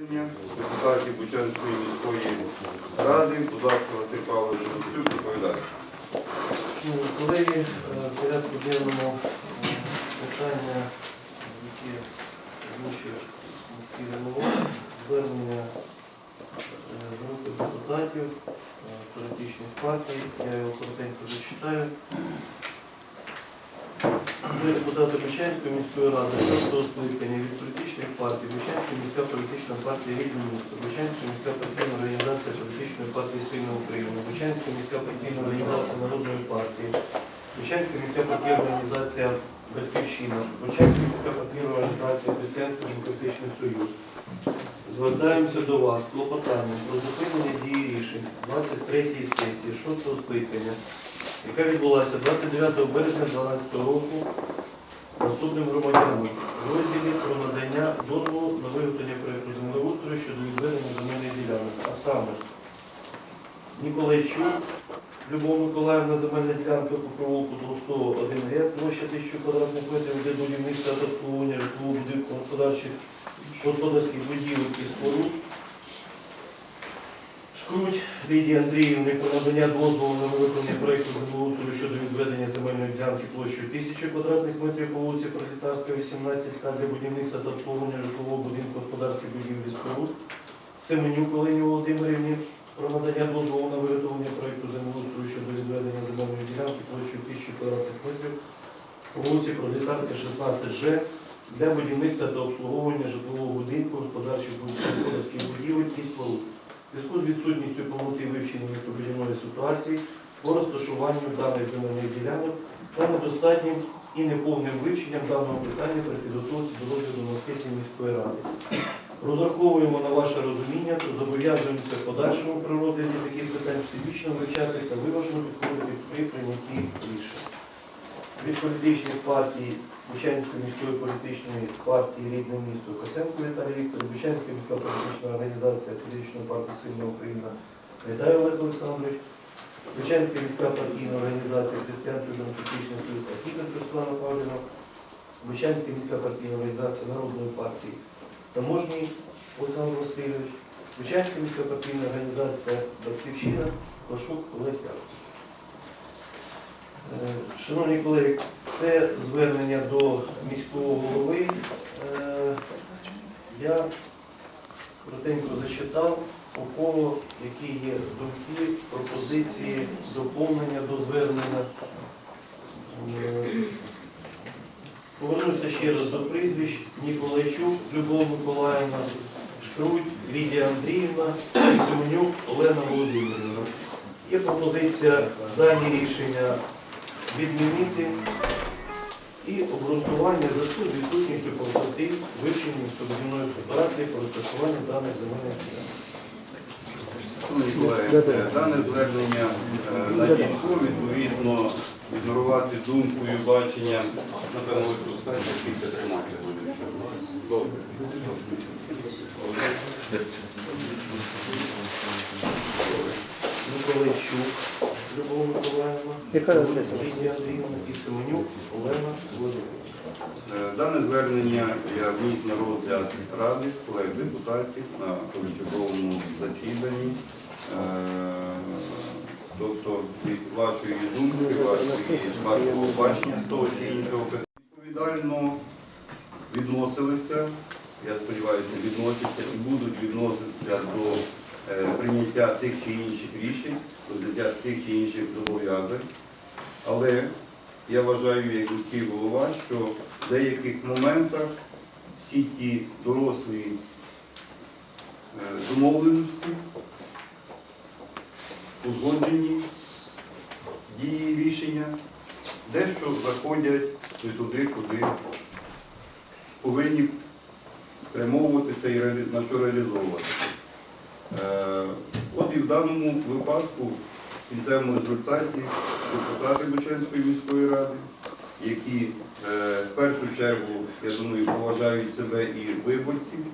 Засідання депутатів Бучанської міської ради, будь ласка, Василь Павлович Ростюк, доповідає. Ну, Колеги, е, в порядку денному е, питання, які озвучив міський голова, звернення е, групи депутатів політичних партій. Я його коротенько зачитаю. Ми депутати Мещанської міської ради шостого скликання від політичних партій, Мещанська міська політична партія Рідне місто, Мещанська міська партійна організація політичної партії Сильна Україна, Бучанська міська партійна організація Народної партії, Мещанська міська партійна організація Батьківщина, Бучанська міська партійна організація Християнський демократичний союз. Звертаємося до вас з клопотанням про зупинення дії рішень 23-ї сесії 6-го скликання, яка відбулася 29 березня 2012 року наступним громадянам. В розділі про надання дозволу на виготовлення проєкту землеустрою щодо відведення земельних ділянок, а саме Ніколайчук Любов Миколаївна, земельна ділянка по провулку Толстого 1 г, площа 1000 квадратних метрів, де будівництва та обслуговування житлового будинку господарчих господарських будівель і споруд. Шкруть Лідії Андріївни про надання дозволу на виконання проєкту землеустрою щодо відведення земельної ділянки площею 1000 квадратних метрів по вулиці Пролетарська, 18 К для будівництва та обслуговування житлового будинку господарських будівель і споруд. Семенюк Олені Володимирівні про надання дозволу на виготовлення проєкту землеустрою щодо відведення земельної ділянки площею 1000 квадратних метрів по вулиці Пролетарська, 16 Ж для будівництва та обслуговування житлового будинку, господарчих господарських будівель і споруд. Зв'язку з відсутністю повноти вивчення містобудівної ситуації по розташуванню даних земельних ділянок та недостатнім і неповним вивченням даного питання при підготовці до розгляду на сесії міської ради. Розраховуємо на ваше розуміння та зобов'язуємося в подальшому при розгляді таких питань всебічно вивчати та виважено підходити при прийнятті рішень. Від політичних партій Бучанської міської політичної партії Рідне місто Косенко Віталій Віктор, Бучанська міська політична організація політичної партії Сильна Україна Віталій Олег Олександрович, Бучанська міська партійна організація Християнський демократичний союз Архіпенко Світлана Павлівна, Бучанська міська партійна організація Народної партії Таможній Олександр Васильович, Бучанська міська партійна організація Батьківщина Пашук Олег Яковлевич. Е, Шановні колеги, це звернення до міського голови. Е, Я коротенько зачитав, у кого які є думки, пропозиції, доповнення до звернення. Повернуся ще раз до прізвищ. Ніколайчук Любов Миколаївна, Шкруть Лідія Андріївна Семенюк Олена Володимирівна. Є пропозиція дані рішення відмінити і обґрунтування зв'язку з відсутністю повноти вивчення містобудівної ситуації по розташуванню даних земельних ділянок. Дане звернення е, надійшло, відповідно, ігнорувати думку і бачення, напевно, ви тут скажете, скільки тримати буде. Добре. Миколайчук Любов Миколаївна? Лідія Андріївна і Семенюк Олена Володимирівна. Е, Дане звернення я вніс на розгляд Ради, колег депутатів на позачерговому засіданні. Тобто від вашої думки, вашої вашого бачення того чи іншого питання відповідально відносилися, я сподіваюся, відносяться і будуть відноситися до е, прийняття тих чи інших рішень, до взяття тих чи інших зобов'язань. Але я вважаю, як міський голова, що в деяких моментах всі ті дорослі е, домовленості, узгоджені дії рішення, дещо заходять не туди, куди повинні спрямовуватися і на що реалізовуватися. Е, От і в даному випадку, в кінцевому результаті, депутати Бучанської міської ради, які е, в першу чергу, я думаю, поважають себе і виборців,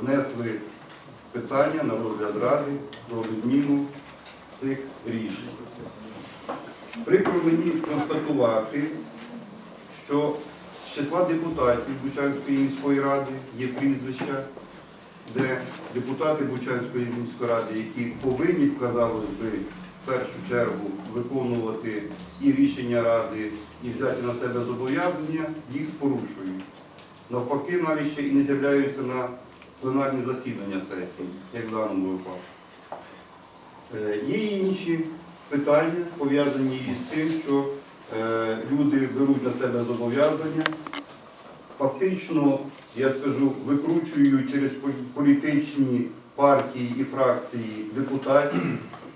внесли питання на розгляд ради про відміну цих рішень. Прикро мені констатувати, що з числа депутатів Бучанської міської ради є прізвища де депутати Бучанської міської ради, які повинні, казалось би, в першу чергу виконувати і рішення ради, і взяти на себе зобов'язання, їх порушують. Навпаки, навіть ще і не з'являються на пленарні засідання сесії, як в даному випадку. Е, Є інші питання, пов'язані із тим, що е, люди беруть на себе зобов'язання, фактично, я скажу, викручують через політичні партії і фракції депутатів,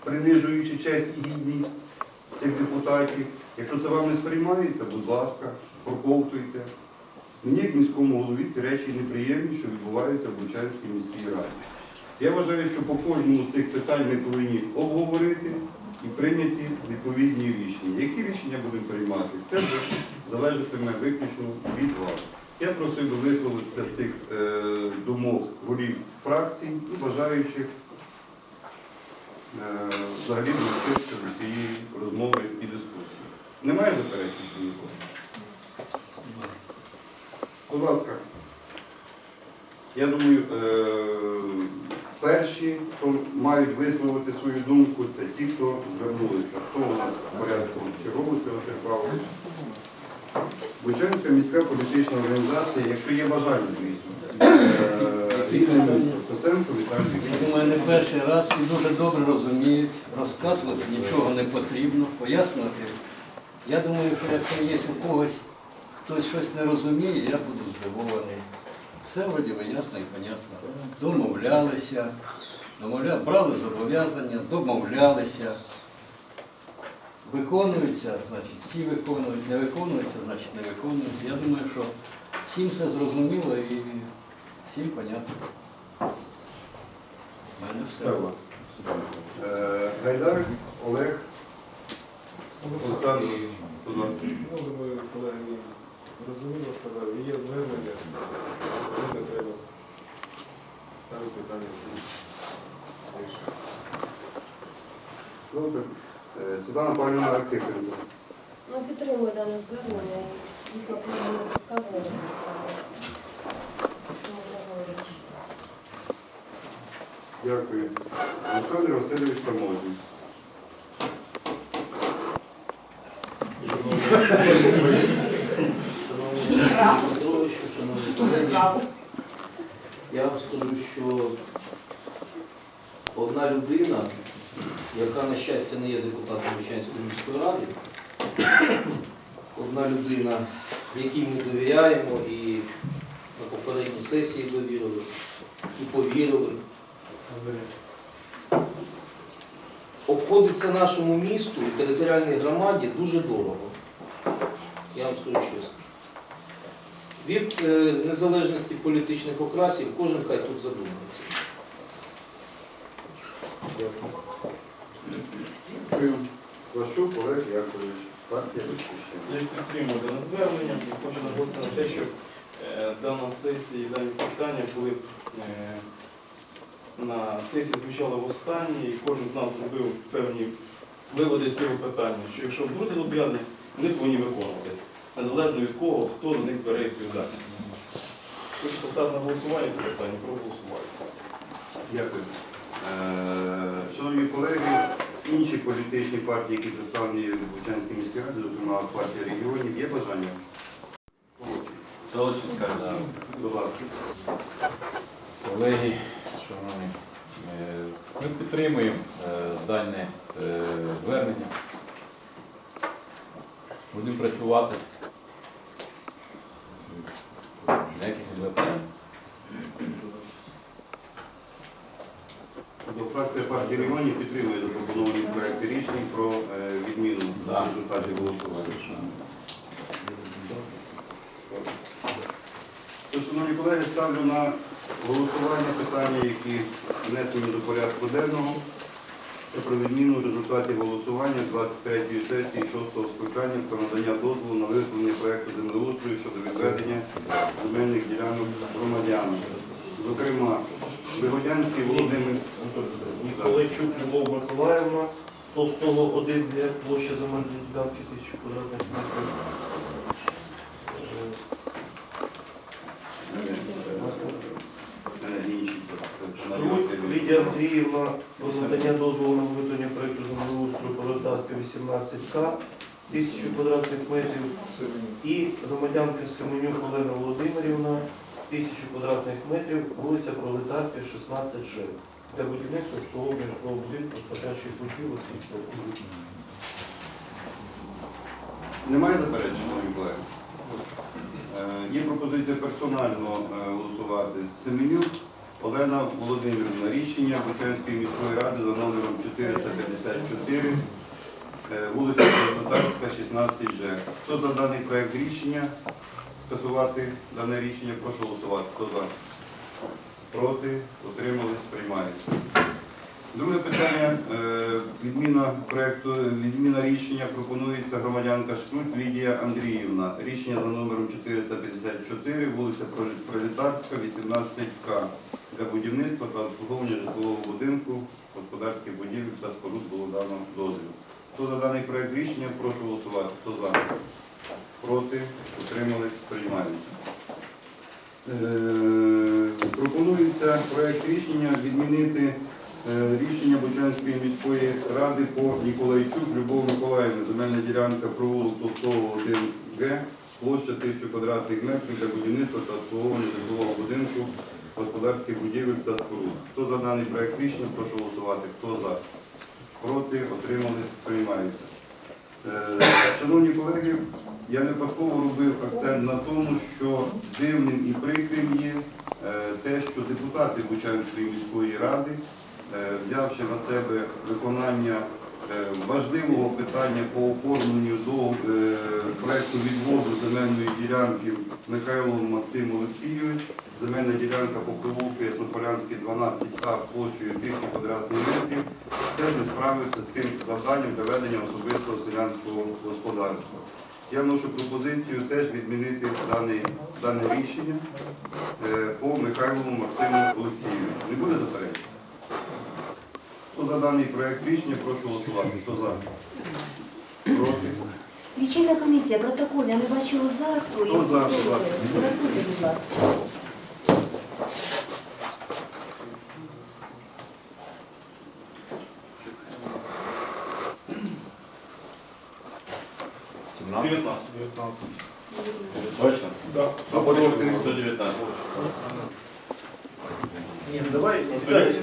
принижуючи честь і гідність цих депутатів. Якщо це вам не сприймається, будь ласка, проковтуйте. Мені, як міському голові, ці речі неприємні, що відбуваються в Бучанській міській раді. Я вважаю, що по кожному з цих питань ми повинні обговорити і прийняти відповідні рішення. Які рішення будемо приймати, це вже залежатиме виключно від вас. Я просив би висловитися з цих е, думок голів фракцій і бажаючих е, взагалі долучитися до цієї розмови і дискусії. Немає заперечень нікого? Будь ласка. Я думаю, е, перші, хто мають висловити свою думку, це ті, хто звернулися. Хто у нас в порядку Василь Павлович? Бучанська міська політична організація, якщо є бажання, звісно. Е, Костенко Віталій думаю, не перший раз і дуже добре розуміють, розказувати нічого не потрібно, пояснювати. Я думаю, що якщо є у когось хтось щось не розуміє, я буду здивований. Все вроді би ясно і понятно. Домовлялися, домовля... брали зобов'язання, домовлялися. Виконуються, значить, всі виконують, не виконуються, значить не виконуються. Я думаю, що всім все зрозуміло і всім понятно. У мене все. Е, Гайдар Олег Олександр, будь ласка. Ну, думаю, колеги зрозуміло сказали, є звернення, не треба ставити питання. Рішення. Добре. Е, Світлана Павлівна Архипенко. Ну, підтримую дане звернення. Їх напевно не підказано. Що можна говорити? Дякую. Олександр Васильович Таможний. Петровичу, шановні колеги, я вам скажу, що одна людина, яка, на щастя, не є депутатом Вичанської міської ради, одна людина, якій ми довіряємо і на попередній сесії довірили, і повірили, обходиться нашому місту і територіальній громаді дуже дорого. Я вам скажу чесно. Від е, незалежності політичних окрасів кожен хай тут задумається. Дякую. Олег Яковлевич. Партія Батьківщина. Я підтримую дане звернення хочу наголосити на те, що е, дана сесія і дані питання були е, на сесії звучали в останній, і кожен з нас зробив певні виводи з цього питання, що якщо будуть зобов'язані, вони повинні виконуватися, незалежно від кого, хто за них бере відповідальність. Хочу поставити на голосування це питання, проголосувати. Дякую. Е, Шановні колеги, інші політичні партії, які представлені в Бучанській міській раді, зокрема партія регіонів, є бажання? Будь ласка. Колеги, шановні, е, ми підтримуємо е, дане звернення. Будемо працювати. Ніяких запитань. До фракція партії регіонів підтримує запропоновані проекти рішень про е, відміну результатів голосування. Шановні колеги, ставлю на голосування питання, які внесені до порядку денного. Це про відміну результатів голосування 23-ї сесії 6-го скликання про надання дозволу на виготовлення проекту землеустрою щодо відведення земельних ділянок громадянам. Зокрема, Вигодянський Володимир Ніколайчук Любов Миколаївна, Толстого 1, де площа земельної ділянки 1000 квадратних метрів. Лідія Андріївна про надання дозволу на виготовлення проєкту землеустрою Пролетарська 18К, тисячу квадратних метрів. І громадянка Семенюк Олена Володимирівна, тисячу квадратних метрів, вулиця Пролетарська, 16Ж. Для будівництва обслуговування житлового будинку, спочатчих будівель і споруд. Немає заперечень, шановні колеги? Е, Є пропозиція персонально е, голосувати. Семенюк Олена Володимирівна. Рішення Бучанської міської ради за номером 454, е, вулиця Татарська, 16Ж. Хто за даний проект рішення? Скасувати дане рішення, прошу голосувати. Хто за? Проти? Утримались? Приймається. Друге питання. е, Відміна проекту, відміна рішення пропонується громадянка Шкрут Лідія Андріївна. Рішення за номером 454, вулиця Пролетарська, 18К. Для будівництва та обслуговування житлового будинку, господарських будівель та споруд було дано дозвіл. Хто за даний проект рішення, прошу голосувати. Хто за? Проти? Утримались? Приймається. Е, Пропонується проект рішення відмінити е, рішення Бучанської міської ради по Ніколайчук Любов Миколаївна, земельна ділянка провулок Толстого 1Г, площа 1000 квадратних метрів для будівництва та обслуговування житлового будинку, господарських будівель та споруд. Хто за даний проект рішення, прошу голосувати. Хто за? Проти? Отримались? Приймається. Е, Шановні колеги, я випадково робив акцент на тому, що дивним і прикрим є е, те, що депутати Бучанської міської ради, е, взявши на себе виконання важливого питання по оформленню проекту відводу земельної ділянки Михайлову Максим Олексійович, земельна ділянка по провулку Яснополянський 12А площею 1000 квадратних метрів, теж не справився з цим завданням для ведення особистого селянського господарства. Я вношу пропозицію теж відмінити дане, дане рішення е, по Михайлову Максиму Олексійовичу. Не буде заперечень? Хто за даний проект рішення, прошу голосувати. Хто за? Проти? Слідча комиссия протокол, я не бачила зараз. то Ну, да. Рахуйте, будь ласка. Сімнадцять? 19. Устроили.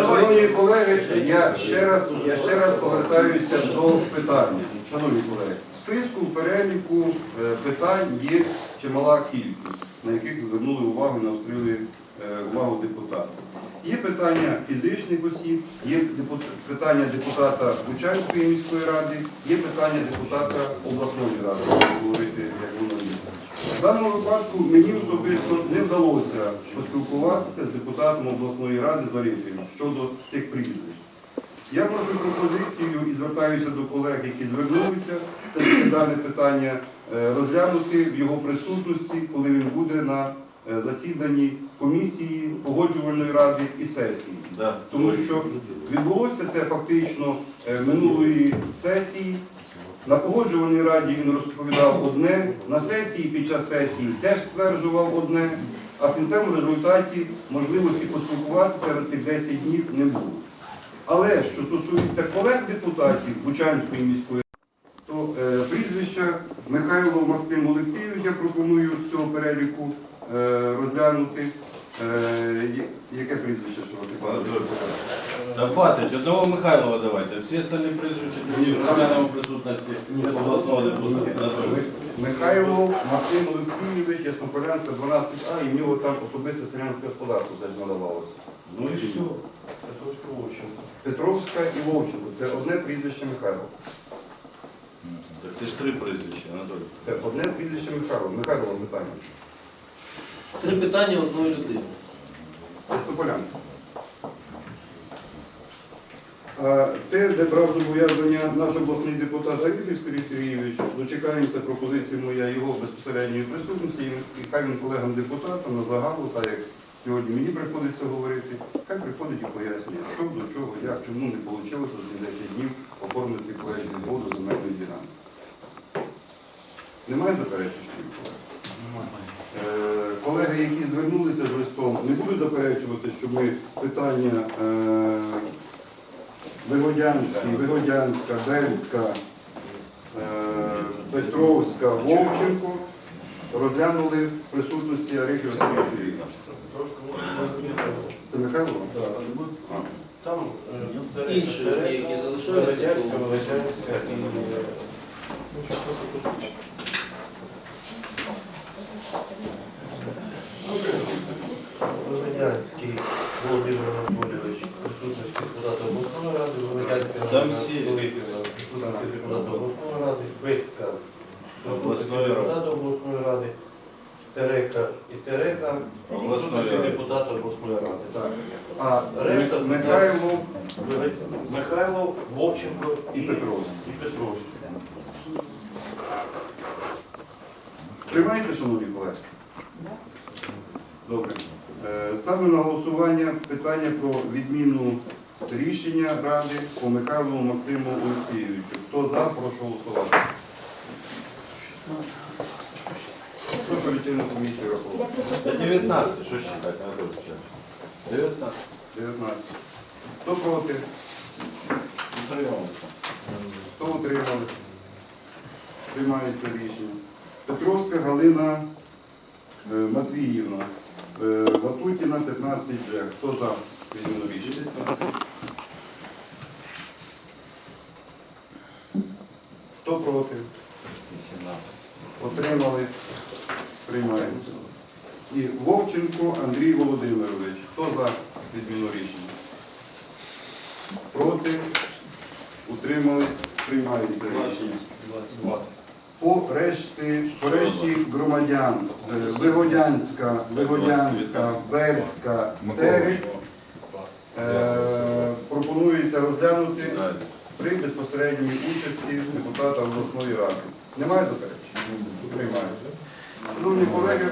Шановні колеги, я ще раз, я ще раз повертаюся до питання. Шановні колеги, в списку в переліку е, питань є чимала кількість, на яких звернули увагу, наострили е, увагу депутати. Є питання фізичних осіб, є питання депутата Бучанської міської ради, є питання депутата обласної ради, якщо говорити, як воно. В даному випадку мені особисто не вдалося поспілкуватися з депутатом обласної ради Зарічним щодо цих прізвищ. Я вношу пропозицію і звертаюся до колег, які звернулися, це дане питання е, розглянути в його присутності, коли він буде на е, засіданні комісії, погоджувальної ради і сесії. Тому що відбулося це фактично е, минулої сесії. На погоджувальній раді він розповідав одне, на сесії під час сесії теж стверджував одне, а в кінцевому результаті можливості поспілкуватися на цих 10 днів не було. Але що стосується колег депутатів Бучанської міської то е, прізвища Михайло Максим Олексійович я пропоную з цього переліку е, розглянути. Е, яке прізвище, що ви Да хватить, одного Михайлова давайте. Всі остальні прізвища в присутності обласного депутата. Михайло Максим Олексійович, Яснополянська, 12А, і в нього там особисте селянське господарство теж надавалося. Ну і все. Петровська Вовченко. Петровська і Вовченко. Це одне прізвище Михайло. Так це ж три прізвища, Анатолій. Це одне прізвище Михайло. Михайло питання. Три питання одної людини. Яснополянська. А Те, де брав зобов'язання наш обласний депутат Загилів Сергій Сергійович, дочекаємося пропозиції моя його безпосередньої присутності, і хай він колегам депутатам на загалу, так як сьогодні мені приходиться говорити, хай приходить і пояснює, що до чого, як, чому не вийшло за 10 днів оформити проект відводу земельної ділянки. Немає заперечень? колеги? Е, колеги, які звернулися з листом, не будуть заперечувати, що ми питання е, Вигодянська, Бельська, е, Петровська, Вовченко розглянули в присутності Арихи Васильовича Юрійовича. Це Михайло? А. Там е, Інші, які залишаються, Радянська, Володянська і Ну, що просто технічно. Володянський Володимир Анатолійович, присутності депутата обласної ради, Пилипівна, присутності депутата обласної ради, Битка, депутата обласної ради, Терека і Терека, Обласної присутності депутата обласної ради. Так. А Решта Ми- Михайло Михайло, Вовченко і Петровський. І Петровський. Приймаєте, шановні колеги? Добре. Е, Ставлю на голосування питання про відміну рішення Ради по Михайлу Максиму Олексійовичу. Хто за, прошу голосувати. Прошу лічильну комісію рахувати. 19, що Анатолій Вячеславович? 19. 19. Хто проти? Утримався. Хто утримався? Приймається рішення. Петровська Галина е, Матвіївна. Ватутіна 15 Ж. Хто за відміну рішення? Хто проти? 18. Отримались. Приймається. І Вовченко Андрій Володимирович. Хто за відміну рішення? Проти? Утримались. Приймається рішення. По решті, по решті громадян е, Вигодянська, Вигодянська, Берська, Терек е, пропонується розглянути при безпосередній участі депутата обласної ради. Немає заперечень? Приймається. Шановні колеги,